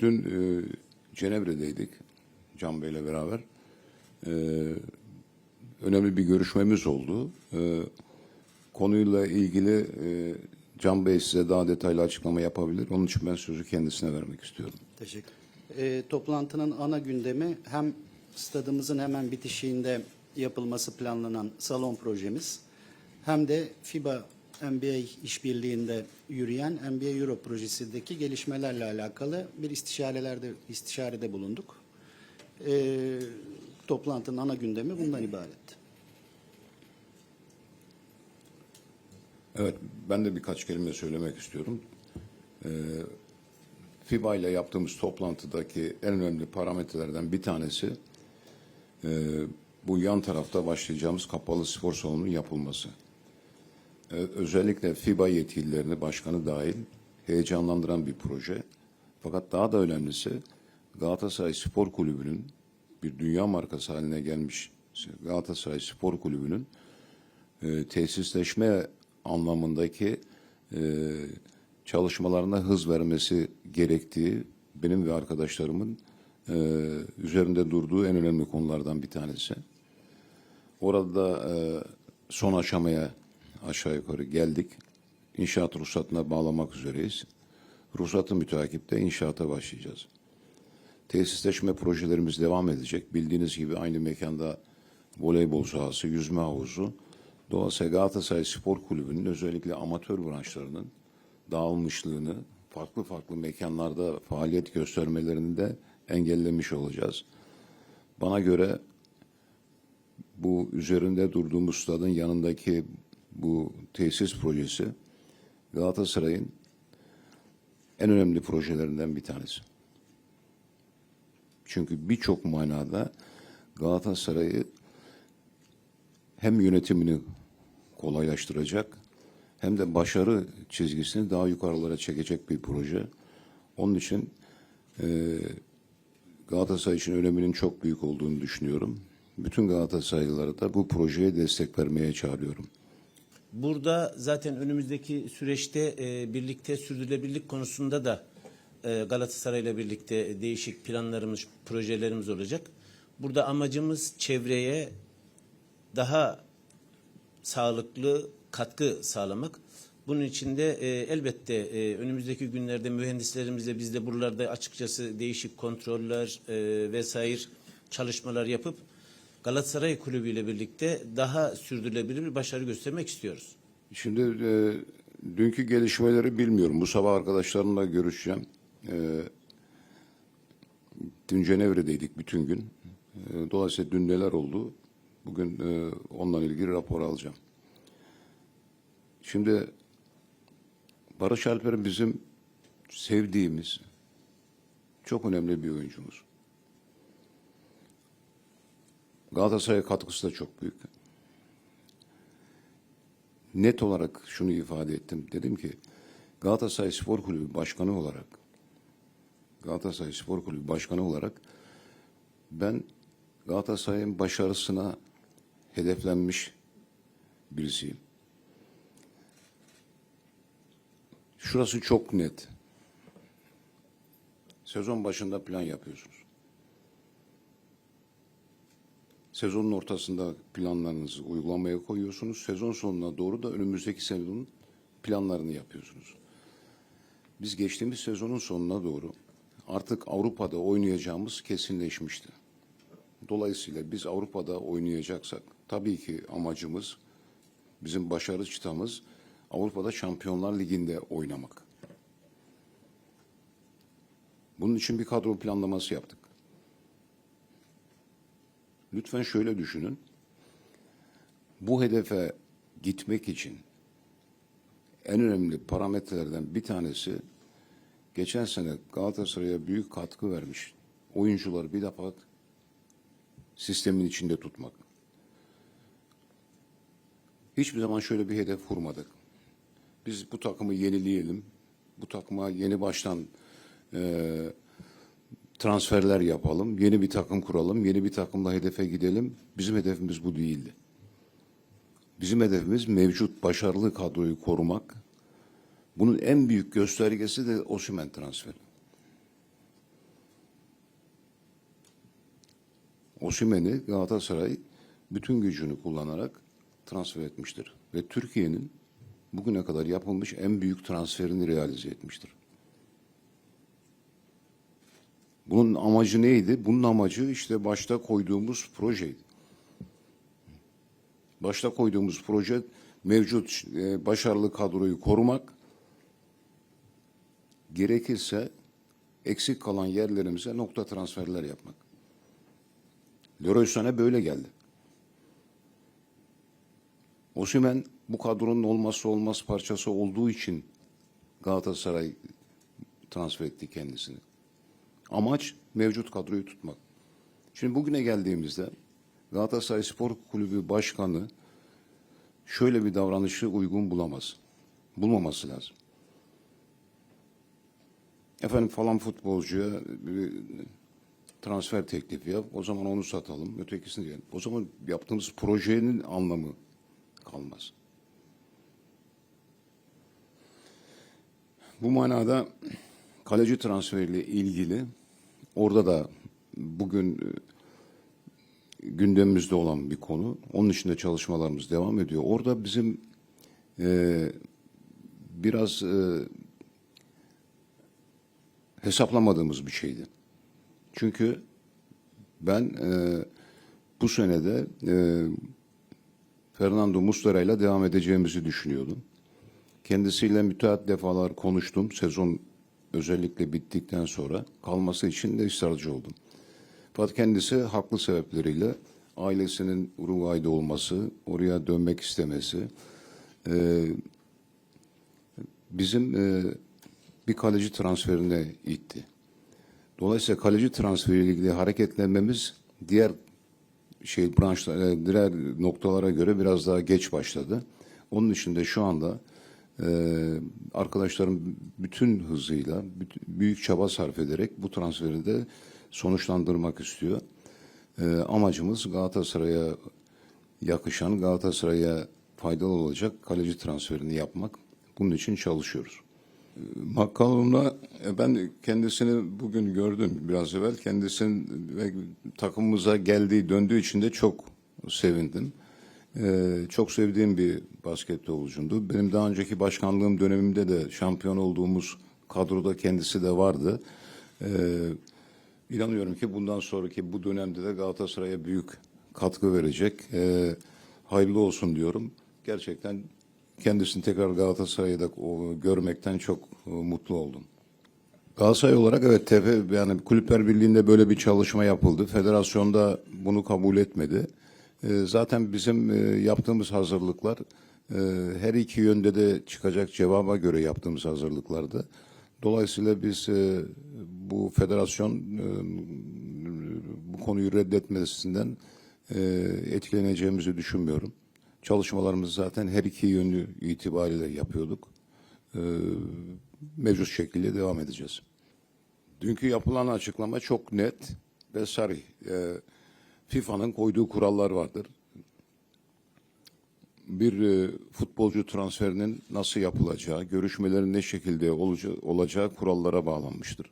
Dün e, Cenevre'deydik Can Bey'le beraber. E, önemli bir görüşmemiz oldu. E, konuyla ilgili e, Can Bey size daha detaylı açıklama yapabilir. Onun için ben sözü kendisine vermek istiyorum. Teşekkür. Ee, toplantının ana gündemi hem stadımızın hemen bitişiğinde yapılması planlanan salon projemiz hem de FIBA NBA işbirliğinde yürüyen NBA Euro projesindeki gelişmelerle alakalı bir istişarelerde istişarede bulunduk. Ee, toplantının ana gündemi bundan ibaretti. Evet, ben de birkaç kelime söylemek istiyorum. Ee, FIBA ile yaptığımız toplantıdaki en önemli parametrelerden bir tanesi e, bu yan tarafta başlayacağımız kapalı spor salonunun yapılması. Ee, özellikle FIBA yetkililerini, başkanı dahil heyecanlandıran bir proje. Fakat daha da önemlisi Galatasaray Spor Kulübü'nün bir dünya markası haline gelmiş Galatasaray Spor Kulübü'nün e, tesisleşme anlamındaki e, çalışmalarına hız vermesi gerektiği benim ve arkadaşlarımın e, üzerinde durduğu en önemli konulardan bir tanesi. Orada e, son aşamaya aşağı yukarı geldik. İnşaat ruhsatına bağlamak üzereyiz. Ruhsatı müteakipte inşaata başlayacağız. Tesisleşme projelerimiz devam edecek. Bildiğiniz gibi aynı mekanda voleybol sahası, yüzme havuzu, Dolayısıyla Galatasaray Spor Kulübü'nün özellikle amatör branşlarının dağılmışlığını farklı farklı mekanlarda faaliyet göstermelerini de engellemiş olacağız. Bana göre bu üzerinde durduğumuz stadın yanındaki bu tesis projesi Galatasaray'ın en önemli projelerinden bir tanesi. Çünkü birçok manada Galatasaray'ı hem yönetimini kolaylaştıracak hem de başarı çizgisini daha yukarılara çekecek bir proje. Onun için e, Galatasaray için öneminin çok büyük olduğunu düşünüyorum. Bütün Galatasaraylıları da bu projeye destek vermeye çağırıyorum. Burada zaten önümüzdeki süreçte e, birlikte sürdürülebilirlik konusunda da e, Galatasaray ile birlikte değişik planlarımız, projelerimiz olacak. Burada amacımız çevreye daha sağlıklı katkı sağlamak. Bunun için de e, elbette e, önümüzdeki günlerde mühendislerimizle biz de buralarda açıkçası değişik kontroller e, vesaire çalışmalar yapıp Galatasaray Kulübü ile birlikte daha sürdürülebilir bir başarı göstermek istiyoruz. Şimdi e, dünkü gelişmeleri bilmiyorum. Bu sabah arkadaşlarımla görüşeceğim. E, dün Cenevre'deydik bütün gün. E, dolayısıyla dün neler oldu? Bugün e, onunla ilgili rapor alacağım. Şimdi Barış Alper bizim sevdiğimiz çok önemli bir oyuncumuz. Galatasaray'a katkısı da çok büyük. Net olarak şunu ifade ettim. Dedim ki Galatasaray Spor Kulübü Başkanı olarak Galatasaray Spor Kulübü Başkanı olarak ben Galatasaray'ın başarısına hedeflenmiş birisiyim. Şurası çok net. Sezon başında plan yapıyorsunuz. Sezonun ortasında planlarınızı uygulamaya koyuyorsunuz. Sezon sonuna doğru da önümüzdeki sezonun planlarını yapıyorsunuz. Biz geçtiğimiz sezonun sonuna doğru artık Avrupa'da oynayacağımız kesinleşmişti. Dolayısıyla biz Avrupa'da oynayacaksak tabii ki amacımız, bizim başarı çıtamız Avrupa'da Şampiyonlar Ligi'nde oynamak. Bunun için bir kadro planlaması yaptık. Lütfen şöyle düşünün. Bu hedefe gitmek için en önemli parametrelerden bir tanesi geçen sene Galatasaray'a büyük katkı vermiş oyuncuları bir defa sistemin içinde tutmak. Hiçbir zaman şöyle bir hedef kurmadık. Biz bu takımı yenileyelim, bu takıma yeni baştan e, transferler yapalım, yeni bir takım kuralım, yeni bir takımla hedefe gidelim. Bizim hedefimiz bu değildi. Bizim hedefimiz mevcut başarılı kadroyu korumak. Bunun en büyük göstergesi de Osimen transferi. Osimen'i Galatasaray bütün gücünü kullanarak transfer etmiştir. Ve Türkiye'nin bugüne kadar yapılmış en büyük transferini realize etmiştir. Bunun amacı neydi? Bunun amacı işte başta koyduğumuz projeydi. Başta koyduğumuz proje mevcut e, başarılı kadroyu korumak, gerekirse eksik kalan yerlerimize nokta transferler yapmak. Leroy böyle geldi. Osimhen bu kadronun olmazsa olmaz parçası olduğu için Galatasaray transfer etti kendisini. Amaç mevcut kadroyu tutmak. Şimdi bugüne geldiğimizde Galatasaray Spor Kulübü Başkanı şöyle bir davranışı uygun bulamaz. Bulmaması lazım. Efendim falan futbolcuya bir transfer teklifi yap. O zaman onu satalım. Ötekisini diyelim. O zaman yaptığımız projenin anlamı kalmaz. Bu manada kaleci transferiyle ilgili orada da bugün e, gündemimizde olan bir konu. Onun içinde çalışmalarımız devam ediyor. Orada bizim e, biraz e, hesaplamadığımız bir şeydi. Çünkü ben e, bu senede e, Fernando Muslera ile devam edeceğimizi düşünüyordum. Kendisiyle müteahhit defalar konuştum. Sezon özellikle bittikten sonra kalması için de ısrarcı oldum. Fakat kendisi haklı sebepleriyle ailesinin Uruguay'da olması, oraya dönmek istemesi, e, bizim e, bir kaleci transferine itti. Dolayısıyla kaleci transferiyle ilgili hareketlenmemiz diğer şey branşlar, e, diğer noktalara göre biraz daha geç başladı. Onun için de şu anda e, arkadaşlarım bütün hızıyla, büyük çaba sarf ederek bu transferi de sonuçlandırmak istiyor. E, amacımız Galatasaray'a yakışan, Galatasaray'a faydalı olacak kaleci transferini yapmak. Bunun için çalışıyoruz. Makalımda e, ben kendisini bugün gördüm biraz evvel. Kendisinin ve takımımıza geldiği, döndüğü için de çok sevindim. Ee, çok sevdiğim bir basketbolcumdu. Benim daha önceki başkanlığım dönemimde de şampiyon olduğumuz kadroda kendisi de vardı. Ee, inanıyorum ki bundan sonraki bu dönemde de Galatasaray'a büyük katkı verecek. Ee, hayırlı olsun diyorum. Gerçekten kendisini tekrar Galatasaray'da görmekten çok e, mutlu oldum. Galatasaray olarak evet TF yani Kulüpler Birliği'nde böyle bir çalışma yapıldı. Federasyonda bunu kabul etmedi. E, zaten bizim e, yaptığımız hazırlıklar e, her iki yönde de çıkacak cevaba göre yaptığımız hazırlıklardı. Dolayısıyla biz e, bu federasyon bu konuyu reddetmesinden etkileneceğimizi düşünmüyorum. Çalışmalarımızı zaten her iki yönlü itibariyle yapıyorduk. Mevcut şekilde devam edeceğiz. Dünkü yapılan açıklama çok net ve sarih. FIFA'nın koyduğu kurallar vardır. Bir e, futbolcu transferinin nasıl yapılacağı, görüşmelerin ne şekilde olacağı, olacağı kurallara bağlanmıştır.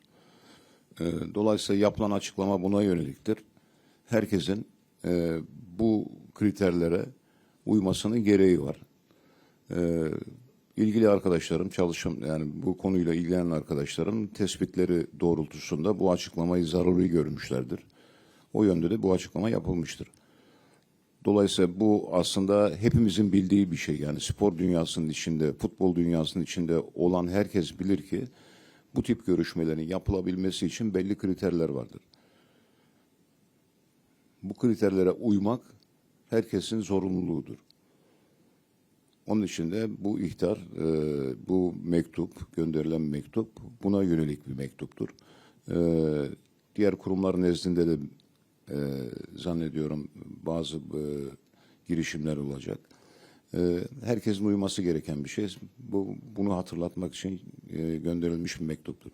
E, dolayısıyla yapılan açıklama buna yöneliktir. Herkesin e, bu kriterlere uymasının gereği var. E, ilgili arkadaşlarım, çalışım yani bu konuyla ilgilenen arkadaşlarım tespitleri doğrultusunda bu açıklamayı zaruri görmüşlerdir. O yönde de bu açıklama yapılmıştır. Dolayısıyla bu aslında hepimizin bildiği bir şey. Yani spor dünyasının içinde, futbol dünyasının içinde olan herkes bilir ki bu tip görüşmelerin yapılabilmesi için belli kriterler vardır. Bu kriterlere uymak herkesin zorunluluğudur. Onun için de bu ihtar, e, bu mektup, gönderilen mektup buna yönelik bir mektuptur. E, diğer kurumlar nezdinde de e, zannediyorum bazı e, girişimler olacak. E, herkesin uyması gereken bir şey. Bu bunu hatırlatmak için e, gönderilmiş bir mektuptur.